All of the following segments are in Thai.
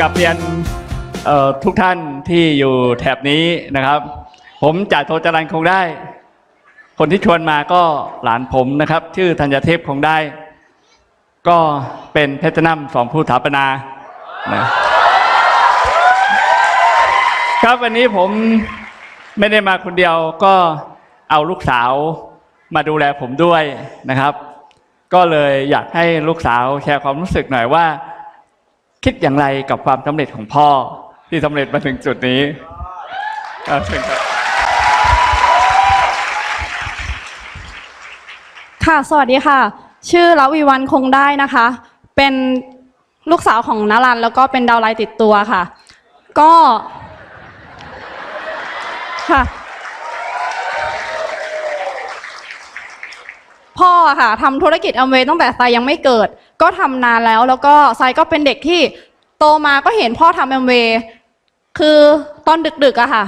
กับเรียนเอ่อทุกท่านที่อยู่แถบนี้นะครับ ผมจ่าโทจรันคงได้ คนที่ชวนมาก็หลานผมนะครับ ชื่อธัญเทพคงได้ ก็เป็นเพชรนัมสองผู้ถาปนานะครับวันนี้ผมไม่ได้มาคนเดียวก็เอาลูกสาวมาดูแลผมด้วยนะครับ ก็เลยอยากให้ลูกสาวแชร์ความรู้สึกหน่อยว่า คิดอย่างไรกับความสำเร็จของพ่อที่สำเร็จมาถึงจุดนี้เชิญครับค่ะ สวัสดีค่ะ ชื่อละวีวันคงได้นะคะ เป็นลูกสาวของนารันแล้วก็เป็นดาวไลน์ติดตัวค่ะ ก็ค่ะพ่อค่ะทำธุรกิจอ m มเวตั้งแต่ทรายยังไม่เกิด ก็ทำนานแล้วแล้วก็ทรายก็เป็นเด็กที่โตมาก็เห็นพ่อทำ m อมเวย์คือตอนดึกๆอะค่ะ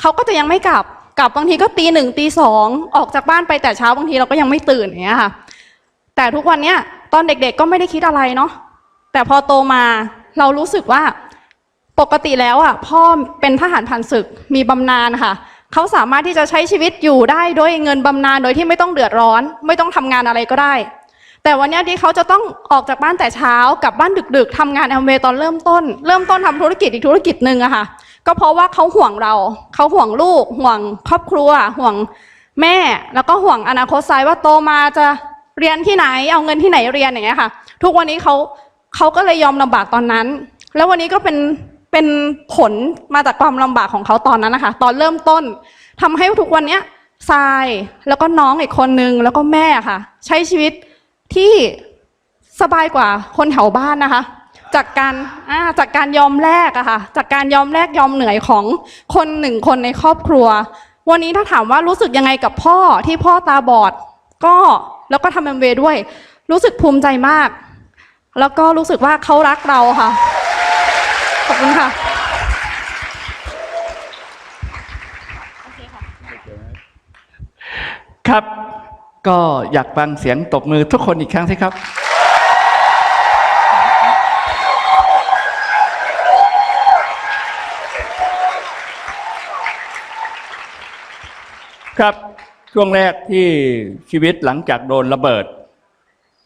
เขาก็จะยังไม่กลับกลับบางทีก็ตีหนึ่งตีสองออกจากบ้านไปแต่เช้าบางทีเราก็ยังไม่ตื่นอย่างเงี้ยค่ะ แต่ทุกวันเนี้ยตอนเด็กๆก็ไม่ได้คิดอะไรเนาะแต่พอโตมาเรารู้สึกว่าปกติแล้วอะพ่อเป็นทหารผ่านศึกมีบำนาญค่ะเขาสามารถที่จะใช้ชีวิตอยู่ได้ด้วยเงินบำนาญโดยที่ไม่ต้องเดือดร้อน ไม่ต้องทำงานอะไรก็ได้ แต่วันนี้ที่เขาจะต้องออกจากบ้านแต่เช้ากลับบ้านดึกๆทำงานแอมเวย์ตอนเริ่มต้น เริ่มต้นทำธุรกิจอีกธุรกิจหนึ่งอะค่ะ ก็เพราะว่าเขาห่วงเรา เขาห่วงลูก ห่วงครอบครัว ห่วงแม่ แล้วก็ห่วงอนาคตไซว่าโตมาจะเรียนที่ไหน เอาเงินที่ไหนเรียนอย่างเงี้ยค่ะ ทุกวันนี้เขาเขาก็เลยยอมลำบากตอนนั้น แล้ววันนี้ก็เป็นเป็นผลมาจากความลำบากของเขาตอนนั้นนะคะ ตอนเริ่มต้นทำให้ทุกวันเนี้ยทรายแล้วก็น้องอีกคนนึงแล้วก็แม่ค่ะ ใช้ชีวิต ที่สบายกว่าคนแถวบ้านนะคะ จากการาจากการยอมแลกอะค่ะ จากการยอมแลกยอมเหนื่อยของคนหนึ่งคนในครอบครัว วันนี้ถ้าถามว่ารู้สึกยังไงกับพ่อที่พ่อตาบอด ก็แล้วก็ทำเอ็มเวด้วย รู้สึกภูมิใจมาก แล้วก็รู้สึกว่าเขารักเราค่ะ ขอบคุณค่ะครับ ก็อยากฟังเสียงตบมือทุกคนอีกครั้งสิครับ ครับช่วงแรกที่ชีวิตหลังจากโดนระเบิด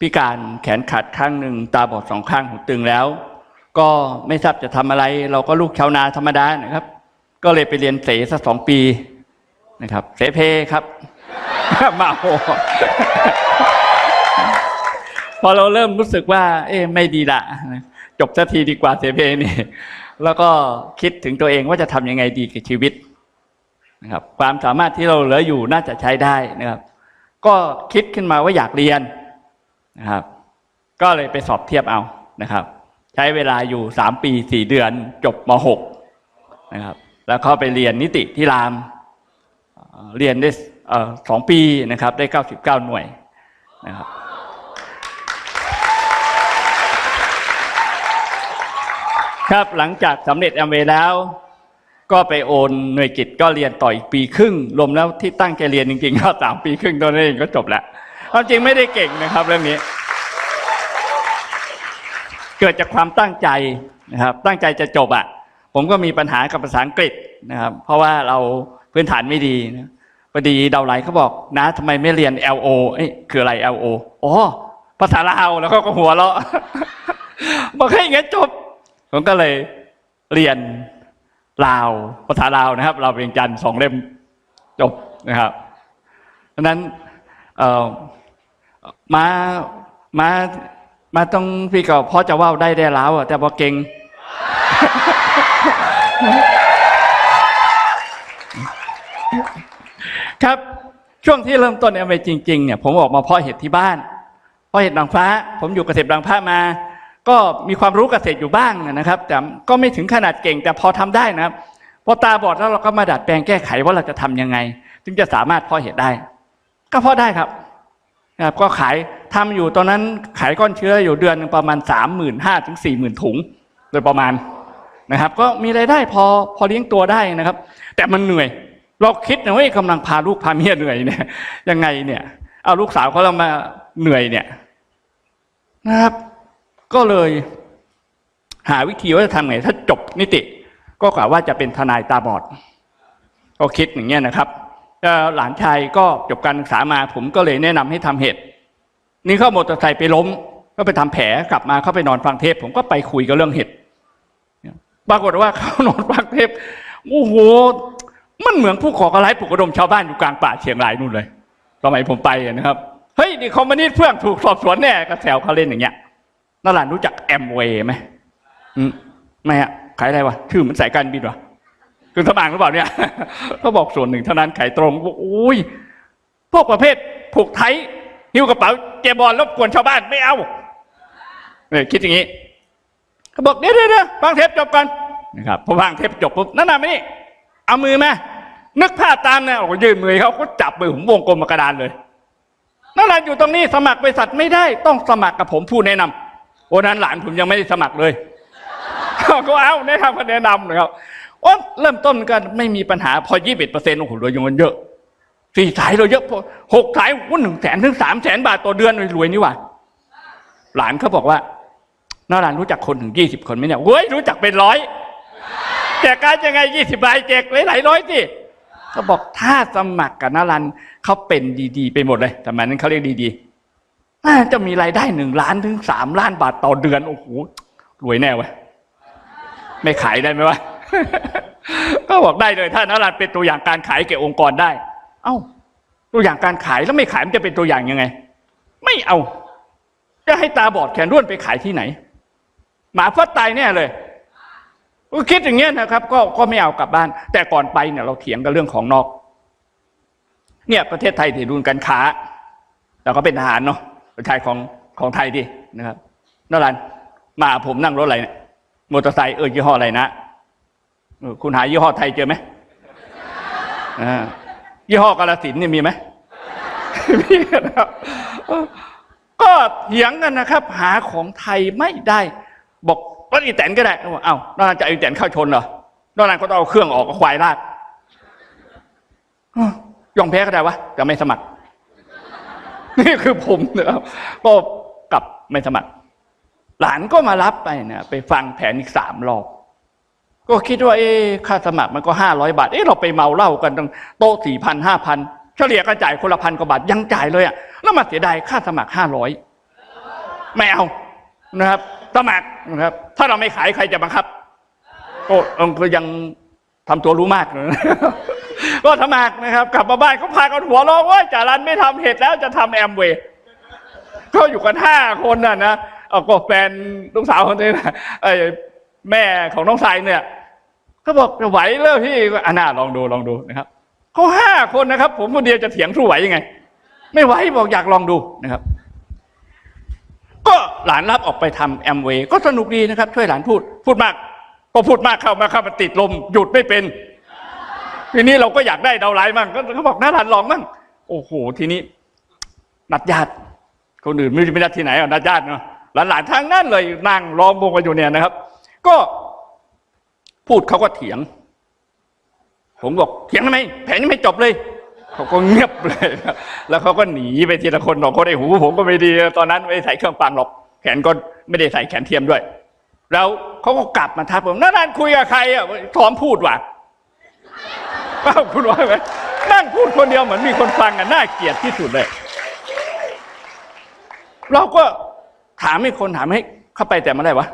พิการแขนขาดข้างหนึ่งตาบอดสองข้างหูตึงแล้ว ก็ไม่ทราบจะทำอะไร เราก็ลูกชาวนาธรรมดานะครับ ก็เลยไปเรียนเสสักสองปีนะครับ เสเพครับ มาโหพอเราเริ่มรู้สึกว่า เอ๊ะไม่ดีละจบสักทีดีกว่าเสเพนี่แล้วก็คิดถึงตัวเองว่าจะทำยังไงดีกับชีวิตนะครับ ความสามารถที่เราเหลืออยู่น่าจะใช้ได้นะครับ ก็คิดขึ้นมาว่าอยากเรียนนะครับ ก็เลยไปสอบเทียบเอานะครับ ใช้เวลาอยู่สามปีสี่เดือนจบมหกนะครับ แล้วเข้าไปเรียนนิติที่ราม เรียนได้ สองปีนะครับได้เก้าสิบเก้าหน่วยนะครับครับหลังจากสำเร็จแอมเวย์แล้ว ก็ไปโอนหน่วยกิจก็เรียนต่ออีกปีครึ่ง รวมแล้วที่ตั้งใจเรียนจริงๆก็สามปีครึ่งตัวนั้นเองก็จบแล้วความจริงไม่ได้เก่งนะครับเรื่องนี้ เกิดจากความตั้งใจนะครับตั้งใจจะจบอะผมก็มีปัญหากับภาษาอังกฤษนะครับ เพราะว่าเราพื้นฐานไม่ดีนะ พอดีดาวไลเขาบอกนะทำไมไม่เรียน LO เอ้ยคืออะไร LO อ๋อภาษาลาวแล้วก็หัวเราะบอกให้งงั้นจบผมก็เลยเรียนลาวภาษาลาวนะครับ เราวเวียงจันทร์สองเล่มจบนะครับเพราะนั้นมามามาต้องพี่ก็พอจะว่าได้ได้แล้วอะแต่พอเก่ง ครับ ช่วงที่เริ่มต้นเอ็มจริงๆเนี่ยผมออกมาเพาะเห็ดที่บ้านเพาะเห็ดนางฟ้า ผมอยู่เกษตรบางพระมา ก็มีความรู้เกษตรอยู่บ้างนะครับ แต่ก็ไม่ถึงขนาดเก่งแต่พอทำได้นะครับพอตาบอดแล้วเราก็มาดัดแปลงแก้ไขว่าเราจะทำยังไง ถึงจะสามารถเพาะเห็ดได้ ก็เพาะได้ครับนะครับก็ขายทำอยู่ตอนนั้นขายก้อนเชื้ออยู่เดือนหนึ่งประมาณสามหมื่นห้าถึงสี่หมื่นถุงโดยประมาณนะครับ ก็มีรายได้พอพอเลี้ยงตัวได้นะครับ แต่มันเหนื่อย เราคิดนะว่ากำลังพาลูกพาเมียเหนื่อยเนี่ยยังไงเนี่ยเอาลูกสาวเขาเรามาเหนื่อยเนี่ยนะครับ ก็เลยหาวิธีว่าจะทำไง ถ้าจบนิติ ก็กล่าวว่าจะเป็นทนายตาบอดก็คิดอย่างเงี้ยนะครับหลานชายก็จบการศึกษามาผมก็เลยแนะนำให้ทำเหตุ นี่เขามอเตอร์ไซค์ไปล้ม ก็ไปทำแผลกลับมาเข้าไปนอนฟังเทป ผมก็ไปคุยกับเรื่องเห็ดปรากฏว่าเขานอนฟังเทปโอ้โห มันเหมือนผู้ก่อกรร้ายปลุกระดมชาวบ้านอยู่กลางป่าเชียงรายนู่นเลยสมัยผมไปนะครับเฮ้ยนี่คอมมิวนิสต์เพื่อนถูกสอบสวนแน่ก็แซวเขาเล่นอย่างเงี้ยนั่นหลานรู้จักแอมเวย์ไหมอืมไม่อะขายอะไรวะชื่อเหมันสายการบินวะคือสมางหรือเปล่าเนี่ยเขาบอกส่วนหนึ่งเท่านั้นขายตรงบอกโอ้ยพวกประเภทผูกไทยหิ้วกระเป๋าเจบอลรบกวนชาวบ้านไม่เอาเนี่ยคิดอย่างนี้เขาบอกเดี๋ยวเดี๋ยวเดี๋ยวฟังเทปจบก่อนนะครับพอฟังเทปจบปุ๊บนั่นน่ะไม่นี่เอามือมา นึกภาพตามนะโอ้ยื่นมือเขาก็จับมือผมวงกลมกระดานเลยนั่นแหละอยู่ตรงนี้สมัครบริษัทไม่ได้ต้องสมัครกับผมผู้แนะนำวันนั้นหลานผมยังไม่ได้สมัครเลยก็เอาแนะนำก็แนะนำนะครับโอ้เริ่มต้นก็ไม่มีปัญหาพอยี่สิบเปอร์เซ็นต์โอ้โหรวยเงินเยอะสี่สายเราเยอะพอหกสายวันหนึ่งแสนถึงสามแสนบาทต่อเดือนรวยนี่หว่าหลานเขาบอกว่าน้าหลานรู้จักคนถึงยี่สิบคนไหมเนี่ยเว้ยรู้จักเป็นร้อยแจกการยังไงยี่สิบใบแจกหลายร้อยสิ เขาบอกถ้าสมัครกับนารันเขาเป็นดีๆ ไปหมดเลยสมัยนั้นเขาเรียกดีๆน่าจะมีรายได้หนึ่งล้านถึงสามล้านบาทต่อเดือนโอ้โหรวยแน่ว้ยไม่ขายได้ไหมวะก็บอกได้เลยถ้านารันเป็นตัวอย่างการขายแก่องค์กรได้ เอ้า ตัวอย่างการขายแล้วไม่ขายมันจะเป็นตัวอย่างยังไง ไม่เอา จะให้ตาบอดแขนด้วนไปขายที่ไหน หมาฟัดตายแน่เลย คิดอย่างเงี้ยนะครับ ก็ก็ไม่เอากลับบ้าน แต่ก่อนไปเนี่ยเราเถียงกันเรื่องของนอก เนี่ยประเทศไทยถือดุลการค้าเราก็เป็นทหารเนาะประชาชนของของไทยดินะครับนั่นแหละมาผมนั่งรถอะไรเนี่ยมอเตอร์ไซค์เออยี่ห้ออะไรนะคุณหายี่ห้อไทยเจอไหมยี่ห้อกาลสินเนี่ยมีไหมมีนะครับก็เถียงกันนะครับ หาของไทยไม่ได้ บอก รถอีแตนก็ได้บอกเอ้าน้องจะอีแตนเข้าชนเหรอน้องนั้นก็ต้องเอาเครื่องออกควายลากอ้อยอมแพ้ก็ได้วะจะไม่สมัคร นี่คือผมนะครับก็กลับไม่สมัคร หลานก็มารับไปนะไปฟังแผนอีกสามรอบก็คิดว่า เอ๊ค่าสมัครมันก็ห้าร้อยบาท เอ๊เราไปเมาเหล้ากันตั้งโต๊ะสี่พันห้าพันเฉลี่ยก็จ่ายคนละพันกว่าบาทยังจ่ายเลยอะแล้วมาเสียดายค่าสมัครห้าร้อยไม่เอานะครับ สมัครนะครับ ถ้าเราไม่ขายใครจะบังคับ ก็เออก็ยังทำตัวรู้มากนะก็สมัครนะครับ กลับมาบ้านเขาพากันหัวเราะว่าจารันไม่ทำเหตุแล้วจะทำแอมเวย์ก็อยู่กันห้าคนน่ะนะเอาก็แฟนลูกสาวคนนี้นะไอ้แม่ของน้องสายเนี่ยเขาบอกจะไหวแล้วพี่ก็อะน่าลองดูลองดูนะครับเขาห้าคนนะครับ ผมคนเดียวจะเถียงสู้ไหวยังไง ไม่ไหวบอกอยากลองดูนะครับ ก็หลานรับออกไปทำแอมเวย์ก็สนุกดีนะครับ ช่วยหลานพูด พูดมากพอพูดมากเข้ามาเข้ามาติดลม หยุดไม่เป็น ทีนี้เราก็อยากได้ดาวไลน์มั่งก็เขาบอกน่าหลานลองมั่งโอ้โหทีนี้ นัดญาติคนอื่นไม่รู้ไปนัดที่ไหนอะนัดญาติเนาะหลานๆทางนั้นเลยนั่งล้อมวงกันอยู่เนี่ยนะครับ ก็พูดเขาก็เถียง ผมบอกเถียงทำไมแผนยังไม่จบเลย เขาก็เงียบเลย แล้วเขาก็หนีไปทีละคนสองคนไอ้หูผมก็ไม่ดี ตอนนั้นไม่ใส่เครื่องฟังหรอก แขนก็ไม่ได้ใส่แขนเทียมด้วย แล้วเขาก็กลับมาทักผมนั่นๆคุยกับใครอะซ้อมพูดว่ะเอ้าคุณว่าไหมนั่งพูดคนเดียวเหมือนมีคนฟังอะน่าเกลียดที่สุดเลย เราก็ถามให้คนถามให้เข้าไปแต่เมื่อไหร่วะ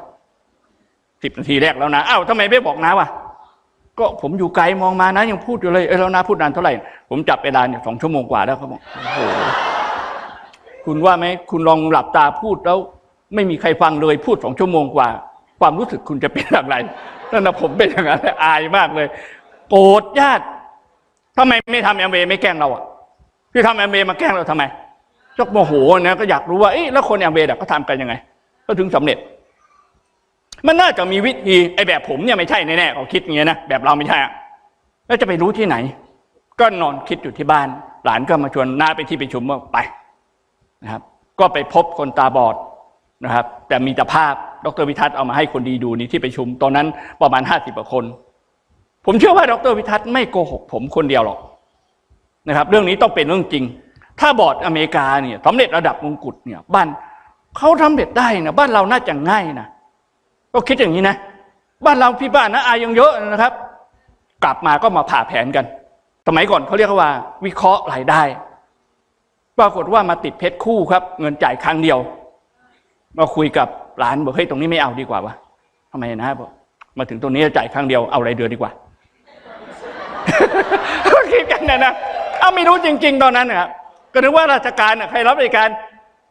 สิบนาทีแรกแล้วนะอ้าวทำไมไม่บอกนะวะ ก็ผมอยู่ไกลมองมานะ ยังพูดอยู่เลยเออแล้วนะพูดนานเท่าไหร่ ผมจับเวลาเนี่ยสองชั่วโมงกว่าแล้วเขาบอกโอ้โหคุณว่าไหมคุณลองหลับตาพูดแล้ว ไม่มีใครฟังเลยพูดสองชั่วโมงกว่า ความรู้สึกคุณจะเป็นอย่างไรนั่นนะผมเป็นอย่างนั้นอายมากเลย โกรธญาติทำไมไม่ทำแอมเวย์ไม่แกล้งเราอะพี่ทำแอมเวย์มาแกล้งเราทำไมจกโมโหนะก็อยากรู้ว่าเอ๊ะแล้วคนแอมเวย์เขาทำกันยังไง ก็ถึงสำเร็จ มันน่าจะมีวิธีไอ้แบบผมเนี่ยไม่ใช่แน่ๆเขาคิดอย่างเงี้ยนะแบบเราไม่ใช่อะแล้วจะไปรู้ที่ไหน ก็นอนคิดอยู่ที่บ้าน หลานก็มาชวนน้าไปที่ประชุมว่าไปนะครับ ก็ไปพบคนตาบอดนะครับ แต่มีแต่ภาพดรวิทัศน์เอามาให้คนดีดูนี่ที่ประชุม ตอนนั้นประมาณห้าสิบกว่าคน ผมเชื่อว่าดรวิทัศน์ไม่โกหกผมคนเดียวหรอกนะครับ เรื่องนี้ต้องเป็นเรื่องจริง ถ้าบอร์ดอเมริกาเนี่ยสำเร็จระดับมงกุฎเนี่ยบ้านเขาทำเร็จได้นะบ้านเราน่าจะง่ายนะ ก็คิดอย่างนี้นะ บ้านเราพี่บ้านนะอายังเยอะนะครับ กลับมาก็มาผ่าแผนกัน สมัยก่อนเขาเรียกว่า วิเคราะห์รายได้ ปรากฏว่ามาติดเพชรคู่ครับ เงินจ่ายครั้งเดียว มาคุยกับร้านบอกเฮ้ยตรงนี้ไม่เอาดีกว่าวะทำไมนะบอกมาถึงตรงนี้จ่ายครั้งเดียวเอารายเดือนดีกว่าก็คิดกันนะนะเอาไม่รู้จริง ๆ ตอนนั้นนะครับก็นึกว่าราชการใครรับราชการ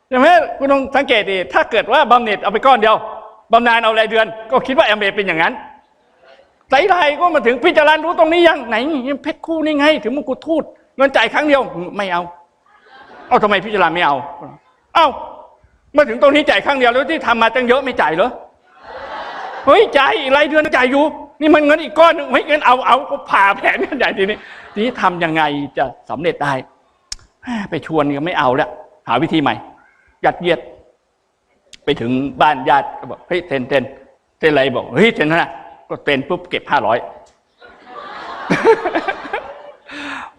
ใช่ไหมคุณต้องสังเกตดิถ้าเกิดว่าบำเหน็จเอาไปก้อนเดียว บำนาญเอารายเดือน ก็คิดว่าแอมเบเป็นอย่างนั้นไตรไทยก็มาถึงพิจารณารู้ตรงนี้ยังไหนเพชรคู่นี่ไง ถึงมงกุฎทูตเงินจ่ายครั้งเดียวไม่เอา เอาทำไมพิจารณาไม่เอา เอ้ามาถึงตรงนี้จ่ายครั้งเดียวแล้วที่ทำมาตั้งเยอะไม่จ่ายเหรอเฮ้ยจ่ายรายเดือนจ่ายอยู่ นี่มันเงินอีกก้อนหนึงเฮ้ยเงินเอาเอาก็ผ่าแผนกันใหญ่ทีนี้ทีนี้ทำยังไงจะสำเร็จได้ ไปชวนก็ไม่เอาแล้วหาวิธีใหม่ยัดเยียด ไปถึงบ้านญาติก็บอกเฮ้ยเซ็นเซ็นเซ็นอะไรบอกเฮ้ยเซ็นนะก็เซ็นปุ๊บเก็บห้าร้อย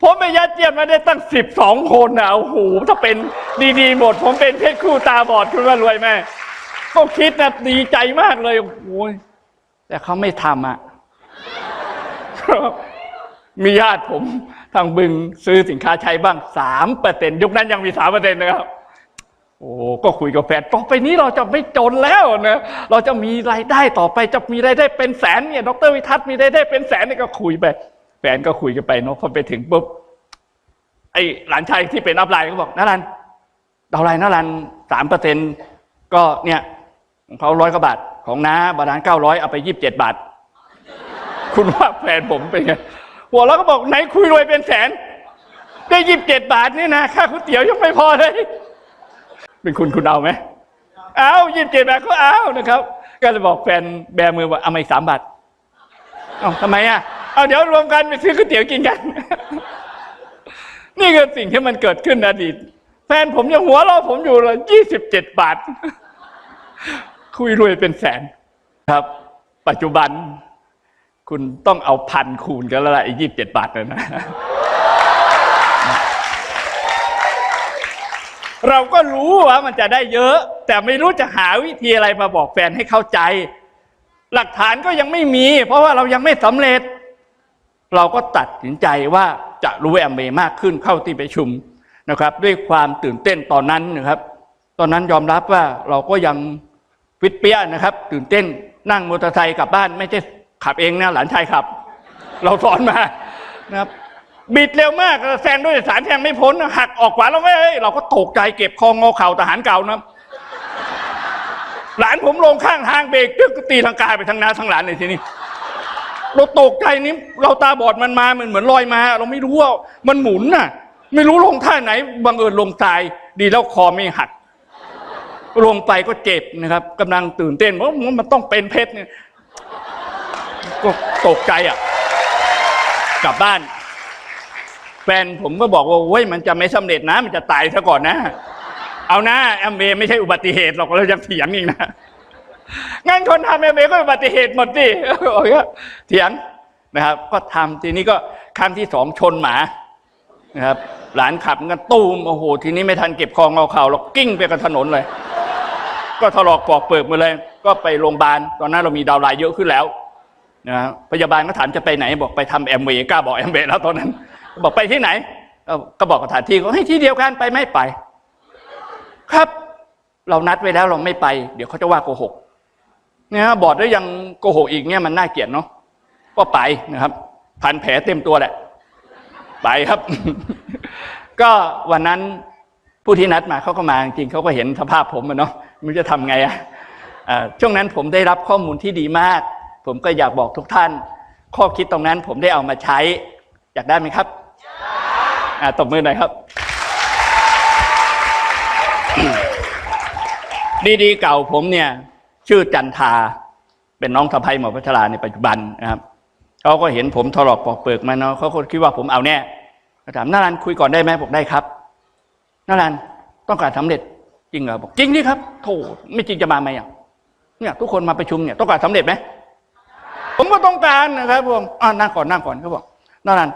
ผมไปยัดเยียดมาได้ตั้งสิบสองคนนะโอ้โหถ้าเป็นดี ๆ หมด ผมเป็นเพชรคู่ตาบอดคุณว่ารวยไหมก็คิดนะดีใจมากเลยโอ้โหแต่เขาไม่ทำอะมีญาติผมทางบึงซื้อสินค้าใช้บ้างสามเปอร์เซ็นยุคนั้นยังมีสามเปอร์เซ็นนะครับ โอ้ก็คุยกับแฟนต่อไปนี้เราจะไม่จนแล้วนะเราจะมีรายได้ต่อไปจะมีรายได้เป็นแสนเนี่ยดรวิทัศน์มีรายได้เป็นแสนนี่ก็คุยไปแฟนก็คุยกันไปเนาะพอไปถึงปุ๊บไอ้หลานชายที่เป็นอัพไลน์ก็บอกนารันดาวไลน์นารันสามเปอร์เซ็นก็เนี่ยของเขาร้อยกว่าบาทของน้าบาดานเก้าร้อยเอาไปยี่สิบเจ็ดบาท คุณว่าแฟนผมเป็นไงหัวเราก็บอกไหนคุยรวยเป็นแสน ได้ยี่สิบเจ็ดบาทนี่นะค่าก๋วยเตี๋ยวยังไม่พอเลย เป็นคุณคุณเอาไหมเอายี่สิบเจ็ดบาทก็เอานะครับ ก็เลยบอกแฟนแบมือว่าเอามาอีกสามบาทเอาทำไมอะเอาเดี๋ยวรวมกันไปซื้อก๋วยเตี๋ยวกินกัน นี่คือสิ่งที่มันเกิดขึ้นในอดีต แฟนผมยังหัวเราะผมอยู่เลยยี่สิบเจ็ดบาท คุยรวยเป็นแสนครับ ปัจจุบัน คุณต้องเอาพันคูณกันแล้วล่ะอีกยี่สิบเจ็ดบาทเลยนะ เราก็รู้ว่ามันจะได้เยอะ แต่ไม่รู้จะหาวิธีอะไรมาบอกแฟนให้เข้าใจ หลักฐานก็ยังไม่มี เพราะว่าเรายังไม่สำเร็จ เราก็ตัดสินใจว่าจะรู้แอมเบมากขึ้นเข้าที่ประชุมนะครับ ด้วยความตื่นเต้นตอนนั้นนะครับ ตอนนั้นยอมรับว่าเราก็ยังฟิตเปี้ยนะครับ ตื่นเต้นนั่งมอเตอร์ไซค์กลับบ้านไม่ใช่ขับเองนะหลานชายขับ เราสอนมานะครับ บิดเร็วมากแซงด้วยสารแทงไม่พ้นหักออกขวาแล้วไม่เอ้ยเราก็ตกใจเก็บคองอเข่าทหารเก่านะหลานผมลงข้างทางเบรกตึ๊กก็ตีลังกาไปทั้งน้าทั้งหลานเลยทีนี้เราตกใจนี้เราตาบอดมันมามันเหมือนลอยมา เราไม่รู้ว่ามันหมุนน่ะ ไม่รู้ลงท่าไหนบังเอิญลงตาย ดีแล้วคอไม่หักลงไปก็เจ็บนะครับกำลังตื่นเต้นว่ามันต้องเป็นเพชรเนี่ยก็ตกใจอะ กลับบ้าน แฟนผมก็บอกว่าโอ้ยมันจะไม่สำเร็จนะ มันจะตายซะก่อนนะ เอานะแอมเบไม่ใช่อุบัติเหตุหรอกเราจะเถียงอีกนะงั้นคนทำแอมเบก็อุบัติเหตุหมดสิโอ้ยเถียงนะครับ ก็ทำทีนี้ก็ครั้งที่สองชนหมานะครับ หลานขับกันตูมโอ้โหทีนี้ไม่ทันเก็บคองเอาเข่าเรากิ้งไปกับถนนเลย ก็ถลอกปอกเปิกมาเลย ก็ไปโรงพยาบาลตอนนั้นเรามีดาวไลน์เยอะขึ้นแล้วนะครับพยาบาลก็ถามจะไปไหนบอกไปทำแอมเวย์กล้าบอกแอมเวย์แล้วตอนนั้น บอกไปที่ไหนก็บอกสถานที่เขาให้ที่เดียวกันไปไม่ไป ครับ เรานัดไว้แล้วเราไม่ไป เดี๋ยวเขาจะว่าโกหกเนี่ยฮะบอดแล้วยังโกหกอีกเนี่ยมันน่าเกลียดเนาะก็ไปนะครับพันแผลเต็มตัวแหละ ไปครับ ก็วันนั้นผู้ที่นัดมาเขาก็มาจริงเขาก็เห็นสภาพผมอะเนาะมันจะทำไงอะช่วงนั้นผมได้รับข้อมูลที่ดีมาก ผมก็อยากบอกทุกท่าน ข้อคิดตรงนั้นผมได้เอามาใช้อยากได้ไหมครับ อ่าตบมือหน่อยครับ ดีๆเก่าผมเนี่ย ชื่อจันทา เป็นน้องสะใภ้หมอพัชราในปัจจุบันนะครับเขาก็เห็นผมถลอกปอกเปลือกมาเนาะเขาคิดว่าผมเอาแน่ก็ถามนารันคุยก่อนได้ไหมบอกได้ครับนารันต้องการสำเร็จจริงเหรอบอกจริงนี่ครับโถไม่จริงจะมาไหมอะเนี่ยทุกคนมาประชุมเนี่ยต้องการสำเร็จไหมผมก็ต้องการนะครับผมอ่านั่งก่อนนั่งก่อนเขาบอกนารัน